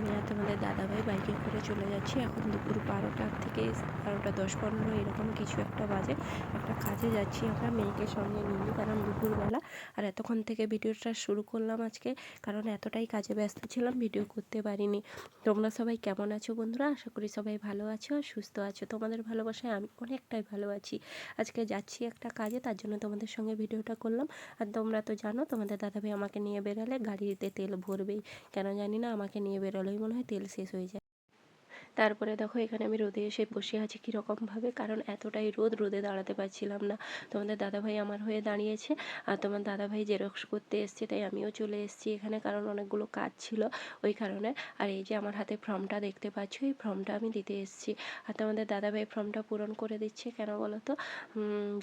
আমি আর তোমাদের দাদাভাই বাইকে করে চলে যাচ্ছি। এখন দুপুর বারোটার থেকে বারোটা দশ পনেরো এরকম কিছু একটা বাজে। একটা কাজে যাচ্ছি আমরা মেয়েকে সঙ্গে নিয়ে, কারণ দুপুরবেলা। আর এতক্ষণ থেকে ভিডিওটা শুরু করলাম আজকে, কারণ এতটাই কাজে ব্যস্ত ছিলাম, ভিডিও করতে পারিনি। তোমরা সবাই কেমন আছো বন্ধুরা? আশা করি সবাই ভালো আছো আর সুস্থ আছো। তোমাদের ভালোবাসায় আমি অনেকটাই ভালো আছি। আজকে যাচ্ছি একটা কাজে, তার জন্য তোমাদের সঙ্গে ভিডিওটা করলাম। আর তোমরা তো জানো, তোমাদের দাদাভাই আমাকে নিয়ে বেরোলে গাড়িতে তেল ভরবেই। কেন জানি না, আমাকে নিয়ে বেরোলেই মনে হয় তেল শেষ হয়ে যায়। তারপরে দেখো এখানে আমি রোদে এসে বসে আছি কীরকমভাবে, কারণ এতটাই রোদ রোদে দাঁড়াতে পারছিলাম না। তোমাদের দাদাভাই আমার হয়ে দাঁড়িয়েছে, আর তোমার দাদাভাই জেরক্স করতে এসছে, তাই আমিও চলে এসেছি এখানে, কারণ অনেকগুলো কাজ ছিল ওই কারণে। আর এই যে আমার হাতে ফর্মটা দেখতে পাচ্ছ, এই ফর্মটা আমি দিতে এসেছি। আর তোমাদের দাদাভাই ফর্মটা পূরণ করে দিচ্ছে কেন বলো তো?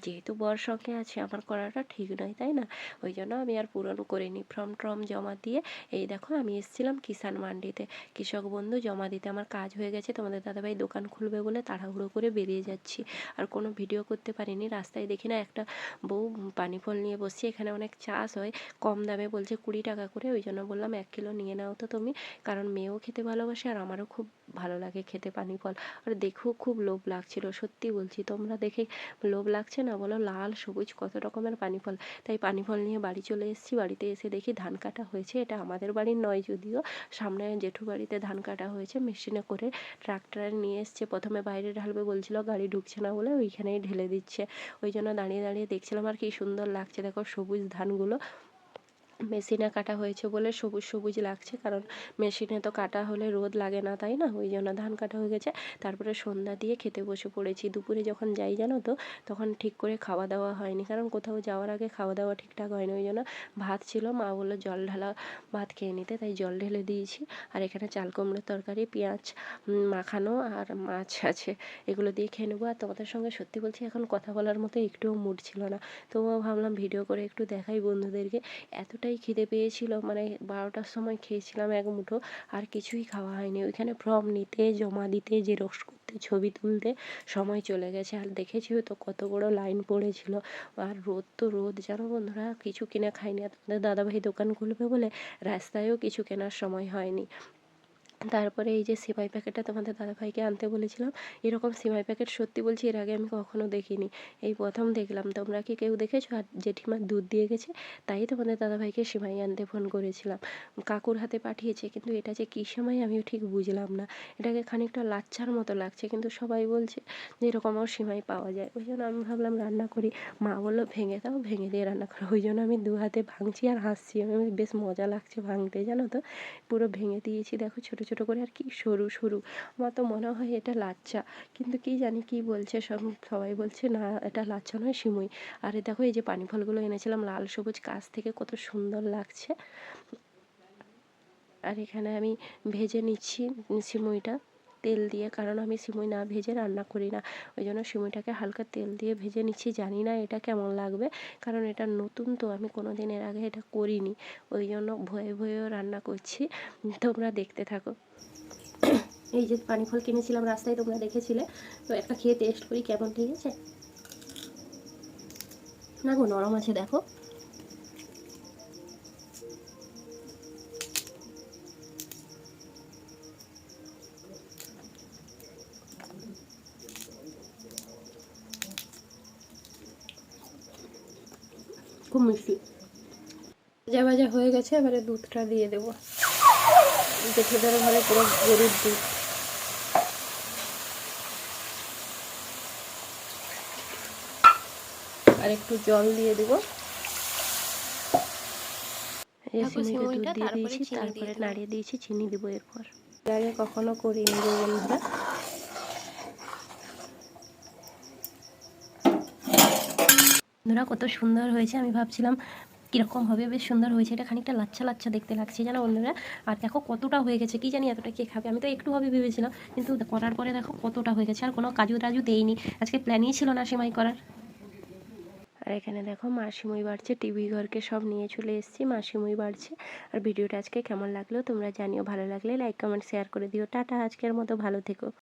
যেহেতু বর সঙ্গে আছে, আমার করাটা ঠিক নয়, তাই না? ওই জন্য আমি আর পূরণ করিনি ফর্ম টর্ম জমা দিয়ে। এই দেখো আমি এসেছিলাম কিষাণ মান্ডিতে। কৃষক বন্ধু জমা দিতে, আমার কাজ হয়ে গেছে। তোমাদের দাদাভাই দোকান খুলবে বলে তাড়াহুড়ো করে বেরিয়ে যাচ্ছি। আর কোনো ভিডিও করতে পারিনি, রাস্তায় দেখি না একটা বউ পানি ফল নিয়ে বসছে, এখানে অনেক চাষ হয়, কম দামে বলছে কুড়ি টাকা করে, ওই জন্য বললাম এক কিলো নিয়ে নাও তো তুমি, কারণ মেয়েও খেতে ভালোবাসে আর আমারও খুব ভালো লাগে খেতে পানি ফল আর দেখেও খুব লোভ লাগছিল, সত্যি বলছি, তোমরা দেখে লোভ লাগছে না বলো, লাল, সবুজ, কত রকমের পানি ফল তাই পানি ফল নিয়ে বাড়ি চলে এসেছি, বাড়িতে এসে দেখি ধান কাটা হয়েছে, এটা আমাদের বাড়ির নয় যদিও, সামনে জেঠু বাড়িতে ধান কাটা হয়েছে, মেশিনে করে ট্রাক্টরে নিয়ে এসছে। প্রথমে বাইরে ঢালবে বলছিল, গাড়ি ঢুকছে না বলে ওইখানেই ঢেলে দিচ্ছে। ওই জন্য দাঁড়িয়ে দাঁড়িয়ে দেখছিলাম আর কি সুন্দর লাগছে। দেখো সবুজ ধানগুলো মেশিনে কাটা হয়েছে বলে সবুজ সবুজ লাগছে। কারণ মেশিনে তো কাটা হলে রোদ লাগে না, তাই না? ওই জন্য ধান কাটা হয়ে গেছে। তারপরে সন্ধ্যা দিয়ে খেতে বসে পড়েছি। দুপুরে যখন যাই, জানো তো, তখন ঠিক করে খাওয়া দাওয়া হয়নি। কারণ কোথাও যাওয়ার আগে খাওয়া দাওয়া ঠিকঠাক হয়নি। ওই জন্য ভাত ছিল, মা বলল জল ঢালা ভাত খেয়ে নিতে, তাই জল ঢেলে দিয়েছি। আর এখানে চাল, কুমড়োর তরকারি, পেঁয়াজ মাখানো আর মাছ আছে। এগুলো দিয়ে খেয়ে নেব। আর তোমাদের সঙ্গে সত্যি বলছি, এখন কথা বলার মতো একটুও মুড ছিল না। তবুও ভাবলাম ভিডিও করে একটু দেখাই বন্ধুদেরকে। এতটা এতটাই খিদে পেয়েছিল মানে বারোটার সময় খেয়েছিলাম এক মুঠো, আর কিছুই খাওয়া হয়নি। ওইখানে ফর্ম নিতে, জমা দিতে জেরক্স করতে, ছবি তুলতে সময় চলে গেছে। আর দেখেছি তো কত বড় লাইন পড়েছিল। আর রোদ তো রোদ, জানো বন্ধুরা? কিছু কিনে খাইনি। আর তোমাদের দাদাভাই দোকান খুলবে বলে রাস্তায়ও কিছু কেনার সময় হয়নি। তারপরে এই যে সেমাই প্যাকেটটা তোমাদের দাদাভাইকে আনতে বলেছিলাম, এরকম সেমাই প্যাকেট সত্যি বলছি এর আগে আমি কখনো দেখিনি। এই প্রথম দেখলাম, তোমরা কি কেউ দেখেছ? আর জেঠিমার দুধ দিয়ে গেছে, তাই তোমাদের দাদাভাইকে সিমাই আনতে ফোন করেছিলাম। কাকুর হাতে পাঠিয়েছে, কিন্তু এটা যে কী সেমাই আমিও ঠিক বুঝলাম না। এটাকে খানিকটা লাচ্ছার মতো লাগছে, কিন্তু সবাই বলছে যে এরকমও সিমাই পাওয়া যায়। ওই জন্য আমি ভাবলাম রান্না করি। মা বলল, ভেঙে দাও, ভেঙে দিয়ে রান্না করো। ওই জন্য আমি দু হাতে ভাঙছি আর হাসছি। আমি বেশ মজা লাগছে ভাঙতে, জানো তো? পুরো ভেঙে দিয়েছি। দেখো, ছোটো ছোটো করে আর কি সরু সরু। আমার তো মনে হয় এটা লাচ্চা কিন্তু কি জানি কি বলছে, সব, সবাই বলছে, না, এটা লাচ্চা নয়, সিমুই। আর দেখো এই যে পানি ফলগুলো এনেছিলাম, লাল সবুজ কাছ থেকে কত সুন্দর লাগছে। আর এখানে আমি ভেজে নিচ্ছি, সিমুইটা। তেল দিয়ে, কারণ আমি সিমুই না ভেজে রান্না করি না। ওই জন্য সিমুইটাকে হালকা তেল দিয়ে ভেজে নিচ্ছি, জানি না এটা কেমন লাগবে, কারণ এটা নতুন তো আমি কোনো দিন এর আগে এটা করিনি। ওই জন্য ভয়ে ভয়েও রান্না করছি, তোমরা দেখতে থাকো। এই যে পানি ফল কিনেছিলাম রাস্তায়, তোমরা দেখেছিলে। তো একটা খেয়ে টেস্ট করি কেমন, ঠিক আছে? না গো, নরম আছে, দেখো। খুব মিষ্টি ভাজা ভাজা হয়ে গেছে এবারে দুধটা দিয়ে দেবো। জেঠুদের ঘরে পুরো গরুর দুধ। আর একটু জল দিয়ে দেবো। দুধ দিয়ে দিয়েছি তারপরে নাড়িয়ে দিয়েছি চিনি দেবো এরপর। আগে কখনো করিনি বন্ধুরা। বন্ধুরা, কত সুন্দর হয়েছে। আমি ভাবছিলাম কীরকম হবে, বেশ সুন্দর হয়েছে। এটা খানিকটা লাচ্ছা লাচ্ছা দেখতে লাগছে, জানো বন্ধুরা? আর দেখো কতটা হয়ে গেছে, কী জানি এতটা কে খাবে? আমি তো একটু হবে ভেবেছিলাম, কিন্তু করার পরে দেখো কতটা হয়ে গেছে। আর কোনো কাজু টাজু দেইনি। আজকে প্ল্যানই ছিল না সেমাই করার। আর এখানে দেখো মাসিমুই বাড়ছে টিভি ঘরকে সব নিয়ে চলে এসেছি, মাসিমুই বাড়ছে। আর ভিডিওটা আজকে কেমন লাগল তোমরা জানিও, ভালো লাগলে লাইক কমেন্ট শেয়ার করে দিও। টাটা, আজকের মতো ভালো থেকো।